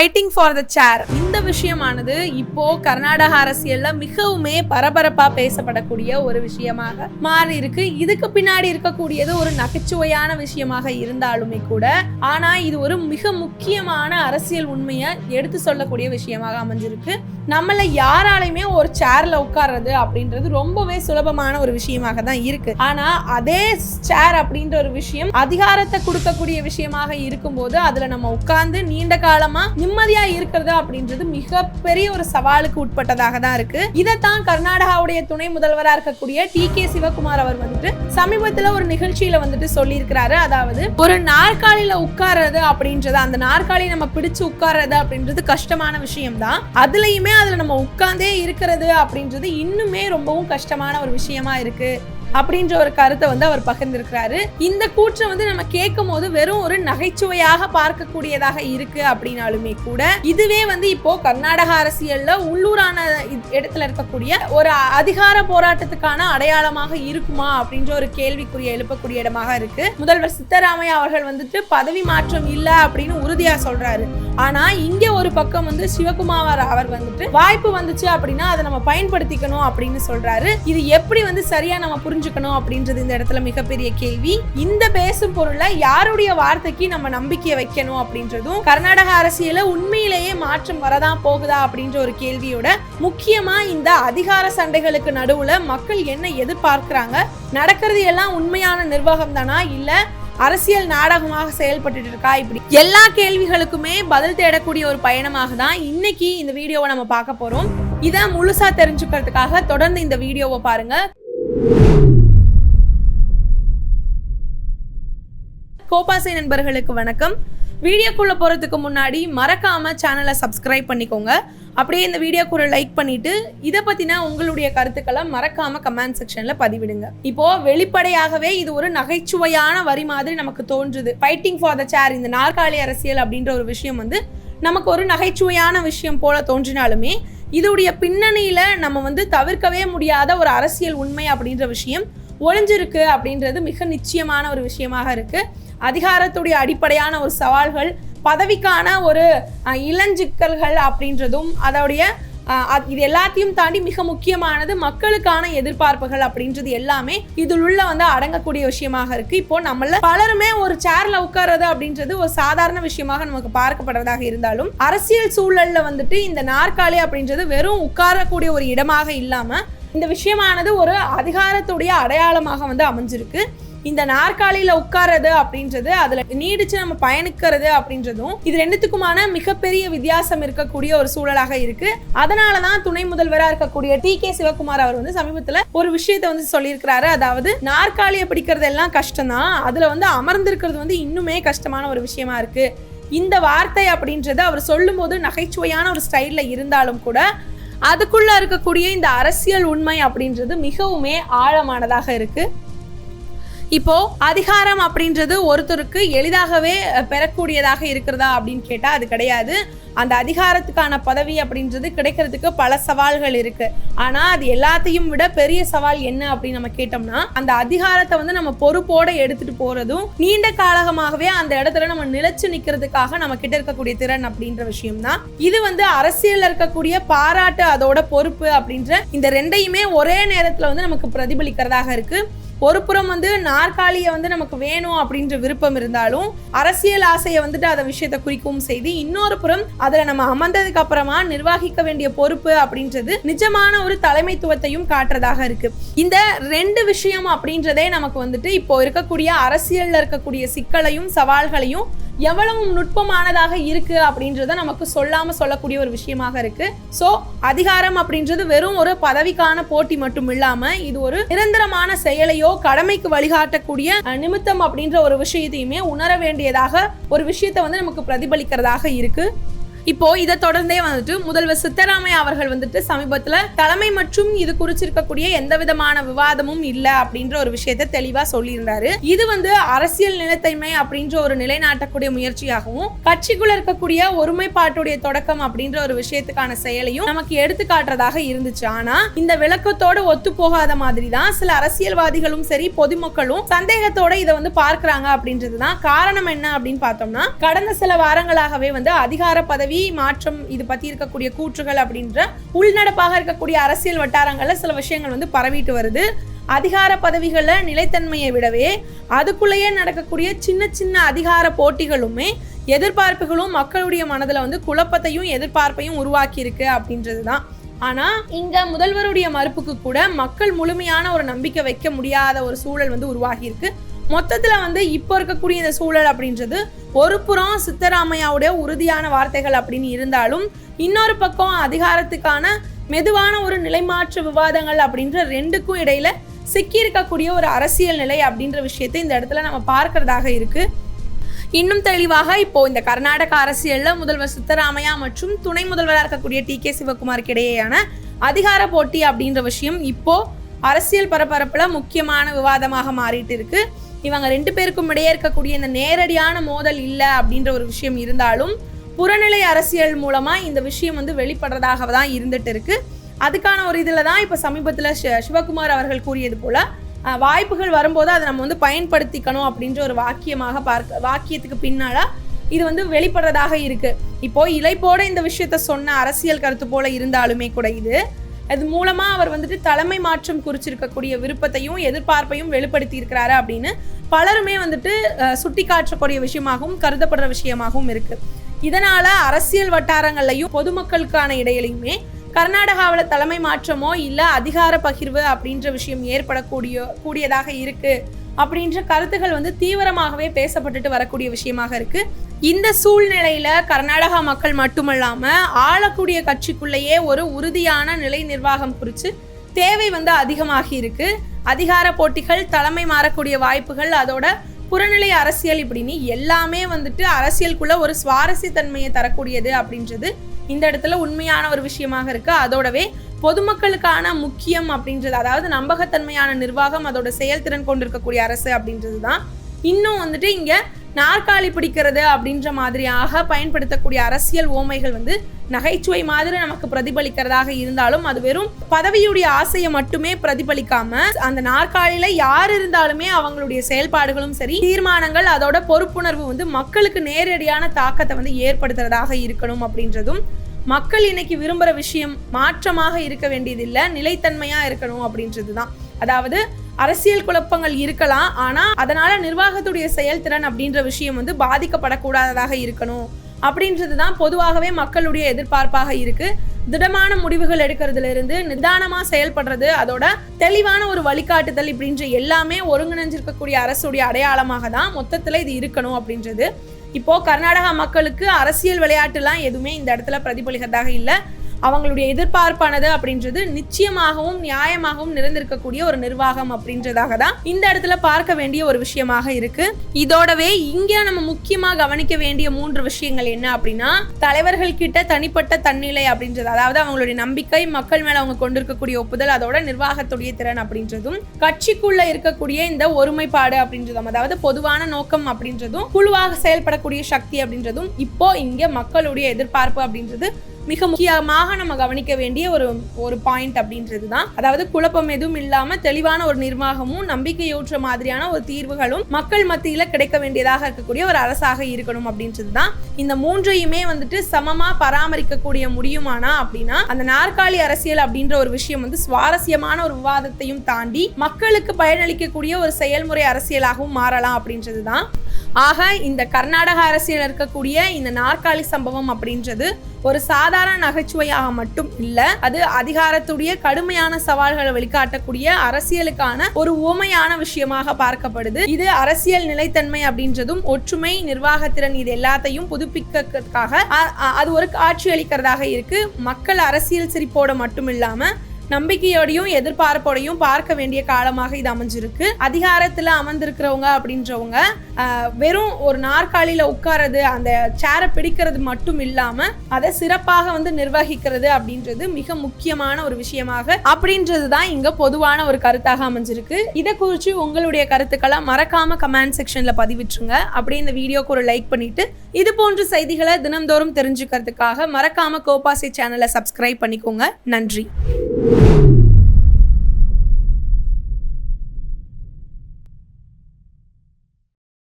Fighting for the சேர் இந்த விஷயமானது இப்போ கர்நாடக அரசியல்ல மிகவுமே பரபரப்பா பேசப்படக்கூடிய ஒரு விஷயமாக மாறி இருக்கு. இதுக்கு பின்னாடி இருக்கக்கூடியது ஒரு நகைச்சுவையான விஷயமாக இருந்தாலுமே கூட ஆனா இது ஒரு மிக முக்கியமான அரசியல் உண்மையை எடுத்து சொல்லக்கூடிய விஷயமாக அமைஞ்சிருக்கு. நம்மள யாராலையுமே ஒரு சேர்ல உட்கார்றது அப்படின்றது ரொம்பவே சுலபமான ஒரு விஷயமாக தான் இருக்கு. ஆனா அதே சேர் அப்படின்ற ஒரு விஷயம் அதிகாரத்தை கொடுக்கக்கூடிய விஷயமாக இருக்கும்போது அதுல நம்ம உட்கார்ந்து நீண்ட காலமா நிம்மதியா இருக்கிறது அப்படின்றது மிகப்பெரிய ஒரு சவாலுக்கு உட்பட்டதாக தான் இருக்கு. இதைத்தான் கர்நாடகாவுடைய துணை முதல்வரா இருக்கக்கூடிய டி கே சிவகுமார் அவர் வந்துட்டு சமீபத்துல ஒரு நிகழ்ச்சியில வந்துட்டு சொல்லியிருக்கிறாரு. அதாவது ஒரு நாற்காலியில உட்கார்றது அப்படின்றது அந்த நாற்காலி நம்ம பிடிச்சு உட்கார்றது அப்படின்றது கஷ்டமான விஷயம் தான் அதுலயுமே அதுல நம்ம உட்கார்ந்தே இருக்கிறது அப்படின்றது இன்னுமே ரொம்பவும் கஷ்டமான ஒரு விஷயமா இருக்கு. அப்படின்ற ஒரு கருத்தை வந்து அவர் பகிர்ந்திருக்கிறாரு. இந்த கூற்றம் வந்து நம்ம கேட்கும் போது வெறும் ஒரு நகைச்சுவையாக பார்க்கக்கூடியதாக இருக்கு அப்படின்னாலுமே கூட இதுவே வந்து இப்போ கர்நாடக அரசியல்ல உள்ளூரான இடத்துல இருக்கக்கூடிய ஒரு அதிகார போராட்டத்துக்கான அடையாளமாக இருக்குமா அப்படின்ற ஒரு கேள்விக்குரிய எழுப்பக்கூடிய இடமாக இருக்கு. முதல்வர் சித்தராமையா அவர்கள் வந்துட்டு பதவி மாற்றம் இல்ல அப்படின்னு உறுதியா சொல்றாரு. ஆனா இங்க ஒரு பக்கம் வந்து சிவகுமார் அவர் வந்துட்டு வாய்ப்பு வந்துச்சு அப்படின்னா அதை நம்ம பயன்படுத்திக்கணும் அப்படின்னு சொல்றாரு. இது எப்படி வந்து சரியா நம்ம புரிஞ்சுக்கணும் அப்படின்றது இந்த இடத்துல மிகப்பெரிய கேள்வி. இந்த பேசும் பொருளை யாருடைய வார்த்தைக்கு நம்ம நம்பிக்கை வைக்கணும் அப்படின்றதும் கர்நாடக அரசியல உண்மையிலேயே மாற்றம் வரதான் போகுதா அப்படின்ற ஒரு கேள்வியோட முக்கியமா இந்த அதிகார சண்டைகளுக்கு நடுவுல மக்கள் என்ன எதிர்பார்க்கிறாங்க? நடக்கிறது எல்லாம் உண்மையான நிர்வாகம் தானா? இல்ல அரசியல் நாடகமாக செயல்பட்டுட்டு இருக்கா? இப்படி எல்லா கேள்விகளுக்குமே பதில் தேடக்கூடிய ஒரு பயணமாக தான் இன்னைக்கு இந்த வீடியோவை நம்ம பார்க்க போறோம். இதை முழுசா தெரிஞ்சுக்கிறதுக்காக தொடர்ந்து இந்த வீடியோவை பாருங்க. கோபாசை நண்பர்களுக்கு வணக்கம். வீடியோக்குள்ளே போகிறதுக்கு முன்னாடி மறக்காம சேனலை சப்ஸ்கிரைப் பண்ணிக்கோங்க. அப்படியே இந்த வீடியோக்கு லைக் பண்ணிவிட்டு இதை பற்றின உங்களுடைய கருத்துக்களை மறக்காமல் கமெண்ட் செக்ஷனில் பதிவிடுங்க. இப்போது வெளிப்படையாகவே இது ஒரு நகைச்சுவையான வரி மாதிரி நமக்கு தோன்றுது. ஃபைட்டிங் ஃபார் த சேர் இந்த நாற்காலி அரசியல் அப்படின்ற ஒரு விஷயம் வந்து நமக்கு ஒரு நகைச்சுவையான விஷயம் போல தோன்றினாலுமே இதோடைய பின்னணியில் நம்ம வந்து தவிர்க்கவே முடியாத ஒரு அரசியல் உண்மை அப்படின்ற விஷயம் ஒளிஞ்சிருக்கு அப்படின்றது மிக நிச்சயமான ஒரு விஷயமாக இருக்குது அதிகாரத்துடைய அடிப்படையான ஒரு சவால்கள் பதவிக்கான ஒரு இளஞ்சிக்கல்கள் அப்படின்றதும் அதோடைய இது எல்லாத்தையும் தாண்டி மிக முக்கியமானது மக்களுக்கான எதிர்பார்ப்புகள் அப்படின்றது எல்லாமே இதில் உள்ள வந்து அடங்கக்கூடிய விஷயமாக இருக்கு. இப்போ நம்மள பலருமே ஒரு சேர்ல உட்கார்றது அப்படின்றது ஒரு சாதாரண விஷயமாக நமக்கு பார்க்கப்படுறதாக இருந்தாலும் அரசியல் சூழல்ல வந்துட்டு இந்த நாற்காலி அப்படின்றது வெறும் உட்காரக்கூடிய ஒரு இடமாக இல்லாம இந்த விஷயமானது ஒரு அதிகாரத்துடைய அடையாளமாக வந்து அமைஞ்சிருக்கு. இந்த நாற்காலியில உட்கார்றது அப்படின்றது அதுல நீடிச்சு நம்ம பயணிக்கிறது அப்படின்றதும் இது ரெண்டுத்துக்குமான மிகப்பெரிய வித்தியாசம் இருக்கக்கூடிய ஒரு சூழலாக இருக்கு. அதனாலதான் துணை முதல்வரா இருக்கக்கூடிய டி கே சிவகுமார் அவர் வந்து சமீபத்துல ஒரு விஷயத்தை வந்து சொல்லியிருக்கிறாரு. அதாவது நாற்காலியை பிடிக்கிறது எல்லாம் கஷ்டம்தான். அதுல வந்து அமர்ந்திருக்கிறது வந்து இன்னுமே கஷ்டமான ஒரு விஷயமா இருக்கு. இந்த வார்த்தை அப்படின்றது அவர் சொல்லும்போது நகைச்சுவையான ஒரு ஸ்டைல்ல இருந்தாலும் கூட அதுக்குள்ள இருக்கக்கூடிய இந்த அரசியல் உண்மை அப்படின்றது மிகவுமே ஆழமானதாக இருக்கு. இப்போ அதிகாரம் அப்படின்றது ஒருத்தருக்கு எளிதாகவே பெறக்கூடியதாக இருக்கிறதா அப்படின்னு கேட்டா அது கிடையாது. அந்த அதிகாரத்துக்கான பதவி அப்படின்றது கிடைக்கிறதுக்கு பல சவால்கள் இருக்கு. ஆனா அது எல்லாத்தையும் விட பெரிய சவால் என்ன அப்படின்னு நம்ம கேட்டோம்னா அந்த அதிகாரத்தை வந்து நம்ம பொறுப்போட எடுத்துட்டு போறதும் நீண்ட காலமாகவே அந்த இடத்துல நம்ம நிலைச்சு நிக்கிறதுக்காக நம்ம கிட்ட இருக்கக்கூடிய திறன் அப்படின்ற விஷயம் தான் இது வந்து அரசியல் இருக்கக்கூடிய பாராட்டு அதோட பொறுப்பு அப்படின்ற இந்த ரெண்டையுமே ஒரே நேரத்துல வந்து நமக்கு பிரதிபலிக்கிறதாக இருக்கு. ஒரு புறம் வந்து நாற்காலியை வந்து நமக்கு வேணும் அப்படின்ற விருப்பம் இருந்தாலும் அரசியல் ஆசையை வந்துட்டு அதை விஷயத்தை குறிக்கவும் செய்து. இன்னொரு புறம் அதில் நம்ம அமர்ந்ததுக்கு அப்புறமா நிர்வாகிக்க வேண்டிய பொறுப்பு அப்படின்றது நிஜமான ஒரு தலைமைத்துவத்தையும் காட்டுறதாக இருக்கு. இந்த ரெண்டு விஷயம் அப்படின்றதே நமக்கு வந்துட்டு இப்போ இருக்கக்கூடிய அரசியல்ல இருக்கக்கூடிய சிக்கலையும் சவால்களையும் எவ்வளவு நுட்பமானதாக இருக்கு அப்படின்றத நமக்கு சொல்லாம சொல்லக்கூடிய ஒரு விஷயமாக இருக்கு. சோ அதிகாரம் அப்படின்றது வெறும் ஒரு பதவிக்கான போட்டி மட்டும் இல்லாம இது ஒரு நிரந்தரமான செயலையோ கடமைக்கு வழிகாட்டக்கூடிய நிமித்தம் அப்படின்ற ஒரு விஷயத்தையுமே உணர வேண்டியதாக ஒரு விஷயத்தை வந்து நமக்கு பிரதிபலிக்கிறதாக இருக்கு. இப்போ இதை தொடர்ந்தே வந்துட்டு முதல்வர் சித்தராமையா அவர்கள் வந்துட்டு சமீபத்துல தலைமை மற்றும் இது குறிச்சிருக்கக்கூடிய எந்த விதமான விவாதமும் இல்ல அப்படின்ற ஒரு விஷயத்த தெளிவா சொல்லியிருந்தாரு. இது வந்து அரசியல் நிலைத்தன்மை அப்படின்ற ஒரு நிலைநாட்டக்கூடிய முயற்சியாகவும் கட்சிக்குள்ள இருக்கக்கூடிய ஒருமைப்பாட்டுடைய தொடக்கம் அப்படின்ற ஒரு விஷயத்துக்கான செயலையும் நமக்கு எடுத்து காட்டுறதாக இருந்துச்சு. ஆனா இந்த விளக்கத்தோடு ஒத்து போகாத மாதிரி தான் சில அரசியல்வாதிகளும் சரி பொதுமக்களும் சந்தேகத்தோட இதை வந்து பார்க்கறாங்க அப்படின்றதுதான் காரணம் என்ன அப்படின்னு பார்த்தோம்னா கடந்த சில வாரங்களாகவே வந்து அதிகார பதவி மாற்றம் இது பத்தி இருக்கக்கூடிய கூற்றுகள் அப்படின்ற உள்நடப்பாக இருக்கக்கூடிய அரசியல் வட்டாரங்கள்ல சில விஷயங்கள் வந்து பரவிட்டு வருது. அதிகார பதவிகளை நிலைத்தன்மையை விடவே அதுக்குள்ளேயே நடக்கக்கூடிய சின்ன சின்ன அதிகார போட்டிகளுமே எதிர்பார்ப்புகளும் மக்களுடைய மனதில் வந்து குழப்பத்தையும் எதிர்பார்ப்பையும் உருவாக்கி இருக்கு அப்படின்றது தான் ஆனால் இங்கே முதல்வருடைய மறுப்புக்கு கூட மக்கள் முழுமையான ஒரு நம்பிக்கை வைக்க முடியாத ஒரு சூழல் வந்து உருவாகியிருக்கு. மொத்தத்தில் வந்து இப்போ இருக்கக்கூடிய இந்த சூழல் அப்படின்றது ஒரு புறம் சித்தராமையாவுடைய உறுதியான வார்த்தைகள் அப்படின்னு இருந்தாலும் இன்னொரு பக்கம் அதிகாரத்துக்கான மெதுவான ஒரு நிலைமாற்று விவாதங்கள் அப்படின்ற ரெண்டுக்கும் இடையில சிக்கி இருக்கக்கூடிய ஒரு அரசியல் நிலை அப்படின்ற விஷயத்தை இந்த இடத்துல நம்ம பார்க்கறதாக இருக்கு. இன்னும் தெளிவாக இப்போ இந்த கர்நாடக அரசியல்ல முதல்வர் சித்தராமையா மற்றும் துணை முதல்வராக இருக்கக்கூடிய டி கே சிவகுமாருக்கு இடையேயான அதிகார போட்டி அப்படின்ற விஷயம் இப்போ அரசியல் பரபரப்புல முக்கியமான விவாதமாக மாறிட்டு இருக்கு. இவங்க ரெண்டு பேருக்கும் இடையே இருக்கக்கூடிய இந்த நேரடியான மோதல் இல்லை அப்படின்ற ஒரு விஷயம் இருந்தாலும் புறநிலை அரசியல் மூலமா இந்த விஷயம் வந்து வெளிப்படுறதாக தான் இருந்துட்டு இருக்கு. அதுக்கான ஒரு இதில் தான் இப்போ சமீபத்தில் சிவகுமார் அவர்கள் கூறியது போல வாய்ப்புகள் வரும்போது அதை நம்ம வந்து பயன்படுத்திக்கணும் அப்படின்ற ஒரு வாக்கியமாக பார்க்க வாக்கியத்துக்கு பின்னால இது வந்து வெளிப்படுறதாக இருக்கு. இப்போ இலைப்போட இந்த விஷயத்த சொன்ன அரசியல் கருத்து போல இருந்தாலுமே கூட இது அது மூலமாக அவர் வந்துட்டு தலைமை மாற்றம் குறிச்சிருக்கக்கூடிய விருப்பத்தையும் எதிர்பார்ப்பையும் வெளிப்படுத்தி இருக்கிறாரு அப்படின்னு பலருமே வந்துட்டு சுட்டி சுட்டிக்காட்டக்கூடிய விஷயமாகவும் கருதப்படுற விஷயமாகவும் இருக்கு. இதனால அரசியல் வட்டாரங்கள்லையும் பொதுமக்களுக்கான இடையிலையுமே கர்நாடகாவில் தலைமை மாற்றமோ இல்லை அதிகார பகிர்வு அப்படின்ற விஷயம் ஏற்படக்கூடிய கூடியதாக இருக்கு அப்படின்ற கருத்துகள் வந்து தீவிரமாகவே பேசப்பட்டுட்டு வரக்கூடிய விஷயமாக இருக்கு. இந்த சூழ்நிலையில கர்நாடகா மக்கள் மட்டுமல்லாம ஆளக்கூடிய கட்சிக்குள்ளேயே ஒரு உறுதியான நிலை நிர்வாகம் குறித்து தேவை வந்து அதிகமாகி இருக்கு. அதிகார போட்டிகள் தலைமை மாறக்கூடிய வாய்ப்புகள் அதோட புறநிலை அரசியல் இப்படின்னு எல்லாமே வந்துட்டு அரசியலுக்குள்ள ஒரு சுவாரஸ்யத்தன்மையை தரக்கூடியது அப்படின்றது இந்த இடத்துல உண்மையான ஒரு விஷயமாக இருக்கு. அதோடவே பொதுமக்களுக்கான முக்கியம் அப்படின்றது அதாவது நம்பகத்தன்மையான நிர்வாகம் அதோட செயல்திறன் கொண்டிருக்கக்கூடிய அரசு அப்படின்றது தான் இன்னும் வந்துட்டு இங்கே நாற்காலி பிடிக்கிறது அப்படின்ற மாதிரியாக பயன்படுத்தக்கூடிய அரசியல் ஓமைகள் வந்து நகைச்சுவை மாதிரி நமக்கு பிரதிபலிக்கிறதாக இருந்தாலும் அது வெறும் பதவியுடைய ஆசையை மட்டுமே பிரதிபலிக்காம அந்த நாற்காலியில யார் இருந்தாலுமே அவங்களுடைய செயல்பாடுகளும் சரி தீர்மானங்கள் அதோட பொறுப்புணர்வு வந்து மக்களுக்கு நேரடியான தாக்கத்தை வந்து ஏற்படுத்துறதாக இருக்கணும் அப்படின்றதும் மக்கள் இன்னைக்கு விரும்புகிற விஷயம் மாற்றமாக இருக்க வேண்டியதில்லை நிலைத்தன்மையாக இருக்கணும் அப்படின்றது தான் அதாவது அரசியல் குழப்பங்கள் இருக்கலாம் ஆனால் அதனால நிர்வாகத்துடைய செயல்திறன் அப்படின்ற விஷயம் வந்து பாதிக்கப்படக்கூடாததாக இருக்கணும். அப்படின்றது தான் பொதுவாகவே மக்களுடைய எதிர்பார்ப்பாக இருக்கு. திடமான முடிவுகள் எடுக்கிறதுல இருந்து நிதானமா செயல்படுறது அதோட தெளிவான ஒரு வழிகாட்டுதல் இப்படின்ற எல்லாமே ஒருங்கிணைஞ்சிருக்கக்கூடிய அரசுடைய அடையாளமாக தான் மொத்தத்துல இது இருக்கணும் அப்படின்றது. இப்போ கர்நாடகா மக்களுக்கு அரசியல் விளையாட்டுலாம் எதுவுமே இந்த இடத்துல பிரதிபலிக்கிறதாக இல்லை. அவங்களுடைய எதிர்பார்ப்பானது அப்படின்றது நிச்சயமாகவும் நியாயமாகவும் நிறைந்திருக்கக்கூடிய ஒரு நிர்வாகம் அப்படின்றதாக தான் இந்த இடத்துல பார்க்க வேண்டிய ஒரு விஷயமாக இருக்கு. இதோடவே இங்க நம்ம முக்கியமாக கவனிக்க வேண்டிய மூன்று விஷயங்கள் என்ன அப்படின்னா தலைவர்கள் கிட்ட தனிப்பட்ட தன்னிலை அப்படின்றது. அதாவது அவங்களுடைய நம்பிக்கை மக்கள் மேல அவங்க கொண்டிருக்கக்கூடிய ஒப்புதல் அதோட நிர்வாகத்துடைய திறன் அப்படின்றதும் கட்சிக்குள்ள இருக்கக்கூடிய இந்த ஒருமைப்பாடு அப்படின்றதும் அதாவது பொதுவான நோக்கம் அப்படின்றதும் குழுவாக செயல்படக்கூடிய சக்தி அப்படின்றதும் இப்போ இங்க மக்களுடைய எதிர்பார்ப்பு அப்படின்றது மிக முக்கியமாக நம்ம கவனிக்க வேண்டிய ஒரு ஒரு பாயிண்ட் அப்படின்றது தான் அதாவது குழப்பம் எதுவும் இல்லாம தெளிவான ஒரு நிர்வாகமும் நம்பிக்கையூற்ற மாதிரியான ஒரு தீர்வுகளும் மக்கள் மத்தியில கிடைக்க வேண்டியதாக இருக்கக்கூடிய ஒரு அரசாக இருக்கணும் அப்படின்றது தான் இந்த மூன்றையுமே வந்துட்டு சமமா பராமரிக்கக்கூடிய முடியுமானா அப்படின்னா அந்த நாற்காலி அரசியல் அப்படின்ற ஒரு விஷயம் வந்து சுவாரஸ்யமான ஒரு விவாதத்தையும் தாண்டி மக்களுக்கு பயனளிக்கக்கூடிய ஒரு செயல்முறை அரசியலாகவும் மாறலாம் அப்படின்றது தான் ஆக இந்த கர்நாடக அரசியல் இருக்கக்கூடிய இந்த நாற்காலி சம்பவம் அப்படின்றது ஒரு சாதாரண நகைச்சுவையாக மட்டும் இல்ல அது அதிகாரத்துடைய கடுமையான சவால்களை வெளிக்காட்டக்கூடிய அரசியலுக்கான ஒரு உவமையான விஷயமாக பார்க்கப்படுது. இது அரசியல் நிலைத்தன்மை அப்படின்றதும் ஒற்றுமை நிர்வாகத்திறன் இது எல்லாத்தையும் புதுப்பிக்கிறதுக்காக அது ஒரு காட்சி அளிக்கிறதாக இருக்கு. மக்கள் அரசியல் சிரிப்போட மட்டும் இல்லாம நம்பிக்கையோடையும் எதிர்பார்ப்போடையும் பார்க்க வேண்டிய காலமாக இது அமைஞ்சிருக்கு. அதிகாரத்துல அமர்ந்திருக்கிறவங்க அப்படின்றவங்க வெறும் ஒரு நாற்காலியில உட்கார்றது அந்த சேரை பிடிக்கிறது மட்டும் இல்லாம அதை சிறப்பாக வந்து நிர்வகிக்கிறது அப்படின்றது மிக முக்கியமான ஒரு விஷயமாக அப்படின்றது தான் இங்க பொதுவான ஒரு கருத்தாக அமைஞ்சிருக்கு. இதை குறித்து உங்களுடைய கருத்துக்களை மறக்காம கமெண்ட் செக்ஷன்ல பதிவிட்டுருங்க. அப்படியே இந்த வீடியோக்கு ஒரு லைக் பண்ணிட்டு இது போன்ற செய்திகளை தினம்தோறும் தெரிஞ்சுக்கிறதுக்காக மறக்காம கோபாசி சேனலை சப்ஸ்கிரைப் பண்ணிக்கோங்க. நன்றி. you